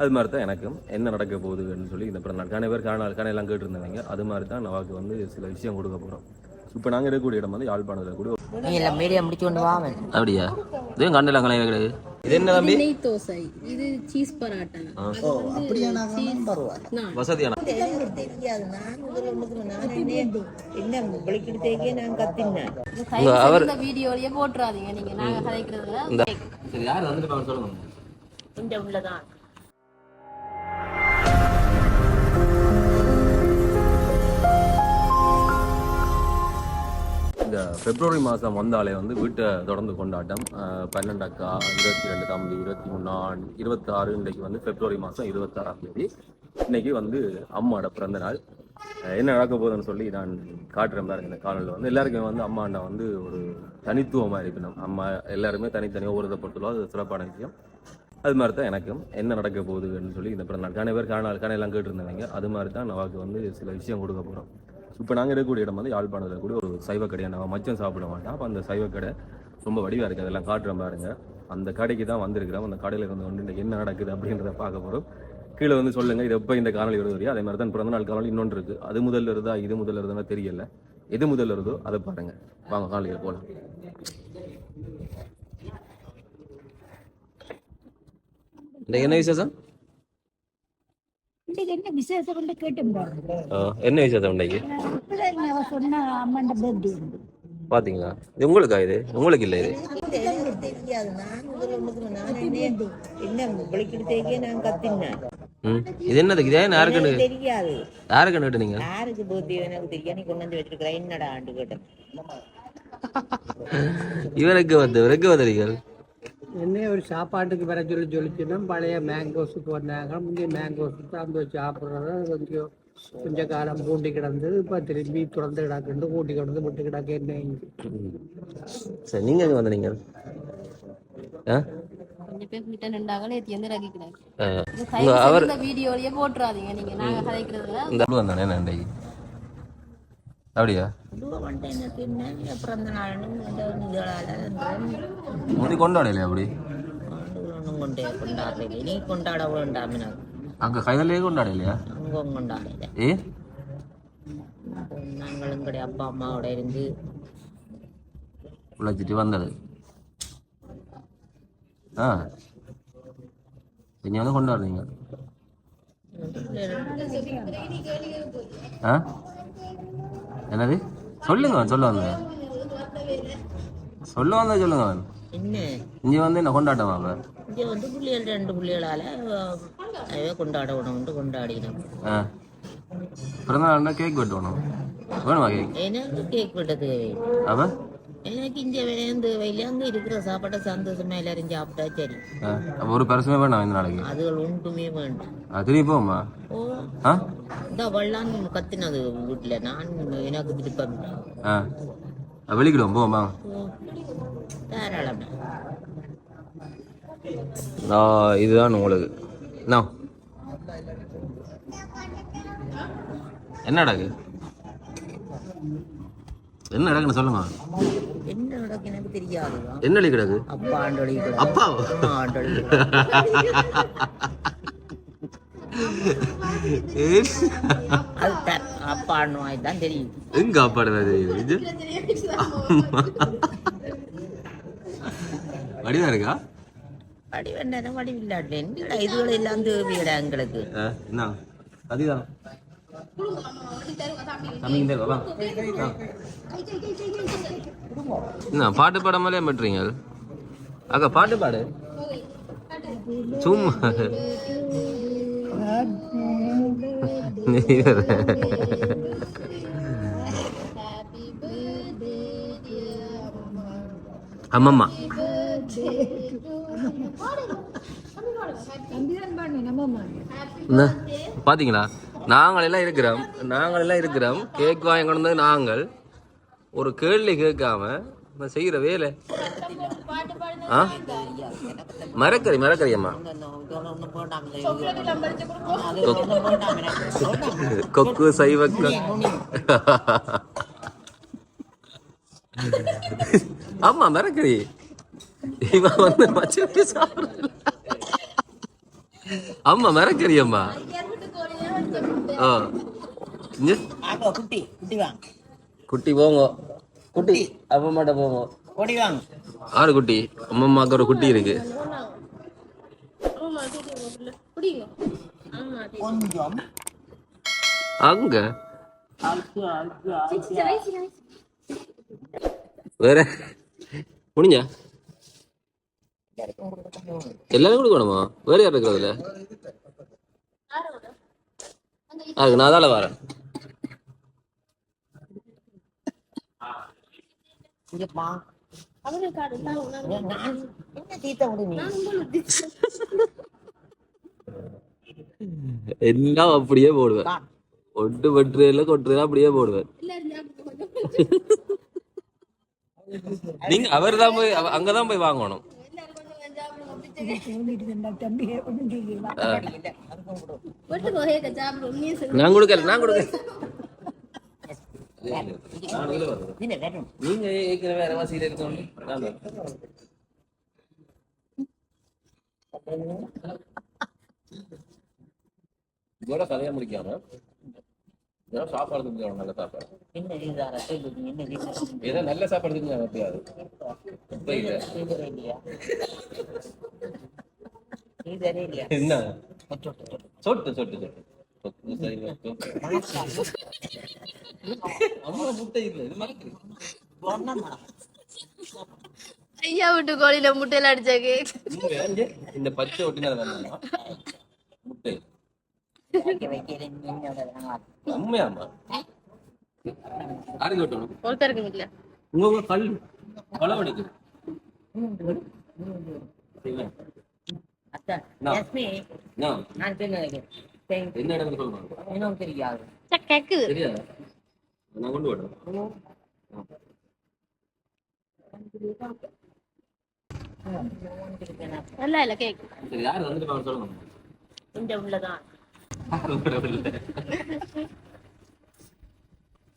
அது மாதிரி தான் எனக்கும் என்ன நடக்க போகுதுன்னு சொல்லி இந்த பிறந்த நாள். கண பேர் காண கணையெல்லாம் கேட்டுருந்தாங்க. அது மாதிரி தான் நவாக்கு வந்து சில விஷயம் கொடுக்க போகிறோம் இப்போ நாங்கள் இருக்கக்கூடிய இடம் வந்து யாழ்ப்பாணத்தில் கூட நீ எல்லாம் மீடியா முடிச்சு கொண்டு வாவன் அப்படியா? இதுவும் கண்ணெல்லாம் கணைய கிடையாது. இது என்ன தம்பி? நெய் தோசை. இது சீஸ் பராட்டா. வசதியான தெரியாது நான் ஒண்ணுக்கு நான் என்ன என்ன விളിக்கிட்டேக்கே நான் கத்தினேன். இந்த வீடியோலயே போட்டுறாதீங்க நீங்க. நாங்க கதைக்கிறதுல இந்த சரி யார் வந்துட்டு சொல்லுங்க. இந்த உள்ளதான். இந்த பிப்ரவரி மாதம் வந்தாலே வந்து வீட்டை தொடர்ந்து கொண்டாட்டம். பன்னெண்டு அக்கா இருபத்தி ரெண்டு தம்பி இருபத்தி மூணு ஆண் இருபத்தாறு இன்றைக்கு வந்து பிப்ரவரி மாதம் இருபத்தாறாம் தேதி. இன்னைக்கு வந்து அம்மாவோட பிறந்த நாள். என்ன நடக்க போகுதுன்னு சொல்லி நான் காட்டுறேன் பாருங்க இந்த காணொலியில் வந்து. எல்லாருக்குமே வந்து அம்மாண்ட வந்து ஒரு தனித்துவமாக இருக்கணும். அம்மா எல்லாருமே தனித்தனியாக ஒருதப்பட்டுள்ளோம் அது சிறப்பான விஷயம். அது மாதிரி தான் எனக்கும் என்ன நடக்க போகுதுன்னு சொல்லி இந்த பிறந்த நாள். கண பேர் காண கணையெல்லாம் கேட்டுருந்தாங்க அது மாதிரி தான் நமக்கு வந்து சில விஷயம் கொடுக்க போகிறோம் இப்போ நாங்கள் இருக்கக்கூடிய இடம் வந்து யாழ்ப்பாணத்தில் கூட ஒரு சைவ கடையை நம்ம மச்சம் சாப்பிட மாட்டோம். அப்போ அந்த சைவ கடை ரொம்ப வடிவாக இருக்குது அதெல்லாம் காட்டுற பாருங்க. அந்த கடைக்கு தான் வந்திருக்கிறோம். அந்த கடையில் இருந்து வந்து என்ன நடக்குது அப்படின்றத பார்க்க போகிறோம் கீழே வந்து சொல்லுங்கள் இது எப்போ இந்த காணொலி வருது அதே மாதிரி தான் பிறந்த நாள் காணொலி இன்னொன்று இருக்குது அது முதல்ல இருந்தா இது முதல்ல இருந்தா தெரியல. எது முதல்ல இருந்தோ அதை பாருங்கள் வாங்க காணொலியில் போகலாம் இந்த என்ன விசேஷம்? இன்னைக்கு என்ன விசேஷம் கொண்டு பாருங்க என்ன விசேஷம் இன்னைக்கு சொன்ன அம்மாண்ட உண்டு பாத்தீங்களா இது உங்களுக்கா இது உங்களுக்கு இல்லை இது இது என்னது இதே யாருக்குன்னு தெரியாது யாருக்குன்னு கேட்டு நீங்க யாருக்கு பர்த்டே எனக்கு தெரியாது நீ கொண்டு வந்து வச்சிருக்கிற என்னடா ஆண்டு கேட்டேன் இவருக்கு வந்து இவருக்கு வந்தீர்கள் என்ன ஒரு சாப்பாட்டுக்கு வர சொல்லி சொல்லிச்சுன்னா பழைய மேங்கோஸுக்கு வந்தாங்க முந்தைய மேங்கோஸ் அந்த சாப்பிட்றது கொஞ்சம் கொஞ்ச காலம் பூண்டி கிடந்து இப்போ திரும்பி திறந்து கிடக்குண்டு கூட்டி கிடந்து விட்டு கிடக்கு என்ன சரி நீங்க எங்க வந்தீங்க கொஞ்சம் பேர் கிட்ட நின்றாங்க நேற்று வீடியோலயே போட்டுறாதீங்க நீங்க. நாங்க கதைக்கிறதுல இந்த அப்படி வந்தானே என்ன இன்றைக்கு அப்படியா? முடி கொண்டாடலையா அப்படி? நீ கொண்டாட வேண்டாம் அங்க கைதலே கொண்டாடலையா? கொண்டாடல. ஏ? நாங்கள் எங்களுடைய அப்பா அம்மாவோட இருந்து உழைச்சிட்டு வந்தது. ஆ. இனி வந்து கொண்டாடுறீங்க. ஆ? என்னது? சொல்லுங்க சொல்ல வந்த சொல்ல வந்த சொல்லுங்க இங்க வந்து என்ன கொண்டாட்டமா அப்ப இங்கே வந்து புள்ளிகள் ரெண்டு புள்ளிகளால் கொண்டாட உணவுண்டு கொண்டாடினோம் ஆ. பிறந்த நாள்னா கேக் வெட்டணும். வேணுமா கேக் எனக்கு கேக் விட்டது அப்ப எனக்கு இங்கே வேந்து அங்கே இருக்கிற சாப்பாட்டை சந்தோஷமா எல்லாரும் சாப்பிட்டா சரி. ஒரு பரிசுமே வேணாம் இந்த நாளைக்கு. அதுகள் ஒன்றுமே வேண்டாம். திரும்பி போமா ஓ. இந்த வள்ளான்னு கத்தினது வீட்டில் நான் எனக்கு. ஆ. வெளிக்கிடுவோம் போமா தாராளமா. நான் இதுதான் உங்களுக்கு. நான் என்ன நடக்கு என்ன நடக்குன்னு சொல்லுங்க. என்ன நடக்கு எனக்கு தெரியாது. என்ன அழி கிடக்கு? அப்பா ஆண்டொழி அப்பா த- அப்பா ஆண்டுவாய் தான் தெரியும். எங்க அப்பாடு இது? வடிவா இருக்கா? வடி வேண்டாம் வடி இல்லாட்டேன் என்னடா இதுகள் எல்லாம் தேவையடா எங்களுக்கு? என்ன? அதுதான் என்ன பாட்டு பாடாமலே பண்றீங்க? அக்கா பாட்டு பாடு. சும்மா. அம்மம்மா? பாத்தீங்களா? நாங்கள் எல்லாம் இருக்கிறோம் நாங்கள் எல்லாம் இருக்கிறோம். கேக் வாங்கி கொண்டு வந்தது நாங்கள். ஒரு கேள்வி கேட்காம நம்ம செய்கிற வேலை. ஆ? மரக்கறி மரக்கறி அம்மா. கொக்கு. சைவ ஆமா மரக்கறி இவன் வந்து மச்சப்பி சாப்பிடுற அம்மா மறக்கறி அம்மா. ஆக்கோ குட்டி குட்டி வாங்க. குட்டி போங்க. குட்டி. அப்பா மாட்ட போங்க. ஓடி வாங்க. ஆறு குட்டி. அம்மா அம்மாக்கு ஒரு குட்டி இருக்கு. கொஞ்சம். அங்க? வேற? முடிஞ்சா எல்லாரும் கொடுக்கணுமா வேற யார் இருக்கிறதுல அதுக்கு நான் அதால வரேன் என்ன எல்லாம் அப்படியே போடுவேன் ஒட்டு பற்று எல்லாம் கொட்டுறது அப்படியே போடுவேன் நீங்க அவர் தான் போய் அங்கதான் போய் வாங்கணும் நான் கொடுக்கல நான் கொடுக்கல. நீங்க ஏற்கனவே வேற வாசியில இருக்கணும். இதோட கதையா முடிக்காம இதோட சாப்பாடு செஞ்சாங்க நல்ல சாப்பாடு. ஏதோ நல்ல சாப்பாடு செஞ்சாங்க எப்பயாவது இப்ப இல்ல. என்ன? சொட்டு, சொட்டு, சொட்டு. ஐயா விட்டு கோழியில முட்டையில அடிச்சாக்கு. இந்த பச்சை ஒட்டினது முட்டை. உண்மையாமா யாருக்கு ஒட்டணும் ஒருத்தருக்கு இல்ல உங்க உங்க கல் களவடிக்கு என்ன இடத்துல சொல்லுங்க எனக்கு தெரியாது. கேக்குது. தெரியாதா? நான் கொண்டு வரேன். இல்ல கேக்கு. சரி யார் வந்துட்டு வாங்க சொல்லுங்க. இந்த உள்ளதான்.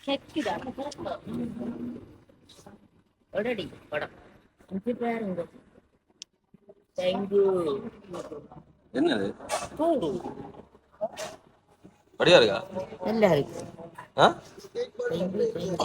கேக்குதா? ஒடடி படம் இது பாருங்க என்னது? படியா இருக்கா? நல்லா இருக்கு.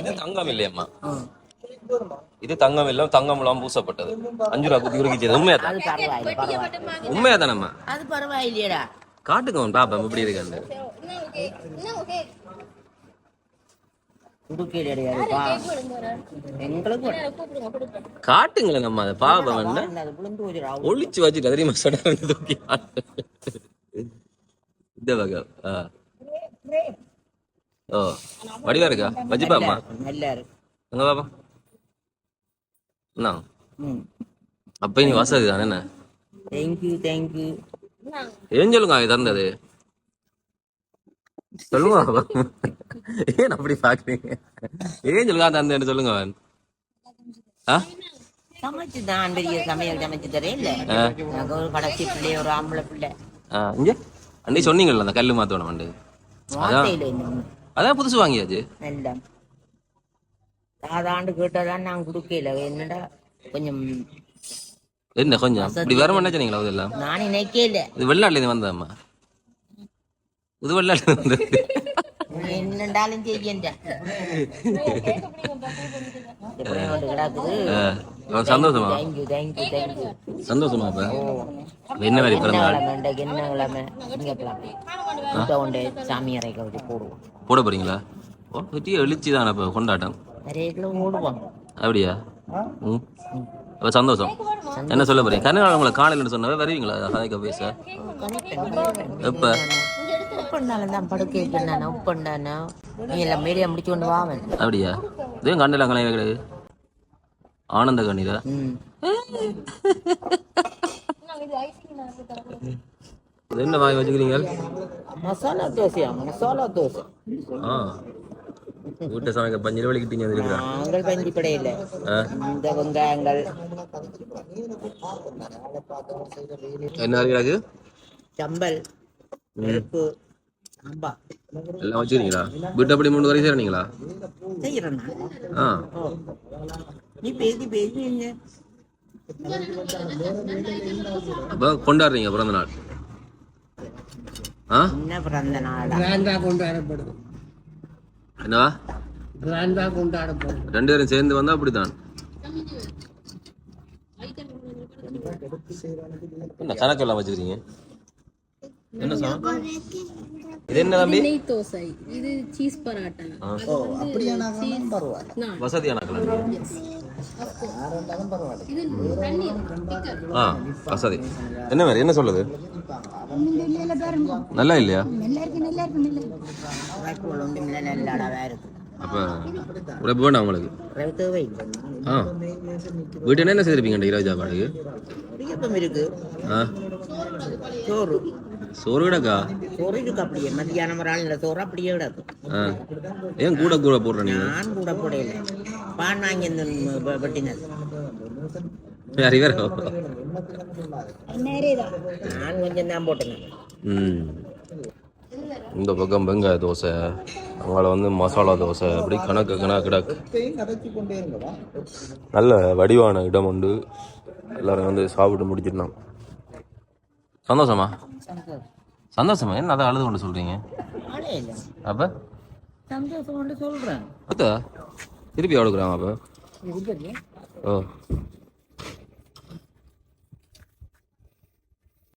இது தங்கம் இல்லையம்மா. இது தங்கம் இல்ல தங்கம் எல்லாம் பூசப்பட்டது. அஞ்சு ரூபா குத்தி குறுக்கிச்சது உண்மையா தான்? உண்மையா தானம்மா? அது பரவாயில்லையடா. காட்டுங்க உன் பாப்பா எப்படி இருக்கான்னு. காட்டுங்களேன் நம்ம அதை ராவு ஒளிச்சு வச்சுட்டு தெரியுமா சொன்ன தூக்கி இந்த வகை ஆ. ஓ வடிவா இருக்கா? அங்க பாப்பா என்ன அப்ப நீ வசதி தானே என்ன? தேங்க்யூ தேங்க்யூ ஏன் சொல்லுங்க தந்தது சொல்லுங்க. ஏன் அப்படி பாக்குறீங்க? ஏன் சொல்லுங்க தந்தேன்னு சொல்லுங்க அவன். சமைச்சு தான் பெரிய சமையல் சமைச்சு தரேன் இல்ல. நாங்க ஒரு கடைசி பிள்ளை ஒரு ஆம்பளை பிள்ளை. இங்க? அன்னைக்கு சொன்னீங்கல்ல அந்த கல்லு மாத்தோட இன்னும் அதான். புதுசு வாங்கியாச்சு. சாதாண்டு கேட்டதான் நான் கொடுக்கல. என்னடா? கொஞ்சம் என்ன கொஞ்சம்? இப்படி வர மாட்டேங்களா இதெல்லாம்? நான் நினைக்கல இது வெளிநாட்டுல இருந்து வந்தம்மா வந்தது. என்னண்டாலும் சந்தோஷமா? சந்தோஷமா என்ன மாதிரி பிறந்த சாமி அறைக்க வச்சு போடுவோம். போட போறீங்களா? வெட்டியே எழுச்சி தான் இப்ப கொண்டாட்டம். நிறைய கிலோ ஓடுவோம். அப்படியா? ம். அப்ப சந்தோஷம். என்ன சொல்ல போறீங்க? கர்நாடகா உங்களை காணலன்னு சொன்னவே வருவீங்களா? கதைக்க பேச எப்ப? உப்பண்டாலும் தான் படுக்க வைக்கணும் உப்பண்டானா நீ எல்லாம் மீடியா முடிச்சு கொண்டு வாவன் அப்படியா? இதே கண்ணில கலையில கிடையாது ஆனந்த இது என்ன வாங்கி வச்சுக்கிறீங்க? மசாலா தோசையா? மசாலா தோசை. ஆ. வீட்டை சமைக்க பஞ்சு வலிக்கிட்டீங்க இருக்கிறா. நாங்கள் பஞ்சு படையில இந்த வெங்காயங்கள். என்ன இருக்கிறாக்கு சம்பல் சாம்பார் எல்லாம் வச்சுக்கிறீங்களா? வீட்டை அப்படி மூணு வரைக்கும் செய்யறேன் ஆ. அப்போ கொண்டாடுறீங்க பிறந்த நாள். ஆ? என்ன பிறந்த நாளா? கிராண்டா கொண்டாடப்படுது. என்னவா? கிராண்டா கொண்டாடப்படுது. ரெண்டு பேரும் சேர்ந்து வந்தா அப்படித்தான். என்ன கணக்கு எல்லாம் வச்சுக்கிறீங்க? என்ன சொன்ன இது என்ன தம்பி? நெய் தோசை. இது சீஸ் பராட்டா. ஓ அப்படியானாலும் பரவாயில்ல. வசதியான கலர் இது. ஆ வசதி. என்ன மாதிரி? என்ன சொல்லுது? நல்லா இல்லையா? அப்ப உழைப்பு வேண்டாம் உங்களுக்கு. ஆ. வீட்டு என்ன செய்திருப்பீங்க இரவு சாப்பாடுக்கு ஆ. சோறு. சோறு கிடக்கா சோறு இருக்கு அப்படியே. மத்தியானம் ஒரு ஆள் சோறு அப்படியே கிடக்கும் ஆ. ஏன் கூட கூட போடுற நீங்க நான் கூட போடையில பான் வாங்கி இந்த வெட்டினது. யார் வேற நான் கொஞ்சம் தான் போட்டேன் ம். இந்த பக்கம் வெங்காய தோசை அவங்கள வந்து மசாலா தோசை அப்படி கணக்கு கணக்கு கிடக்கு நல்ல வடிவான இடம் உண்டு. எல்லாரும் வந்து சாப்பிட்டு முடிச்சிடலாம். சந்தோஷமா? சந்தோஷமா. என்ன அதை அழுது கொண்டு சொல்றீங்க? அப்ப? சந்தோஷம் கொண்டு சொல்றேன். திருப்பி எவ்வளோ கிராம் அப்ப? ஓ.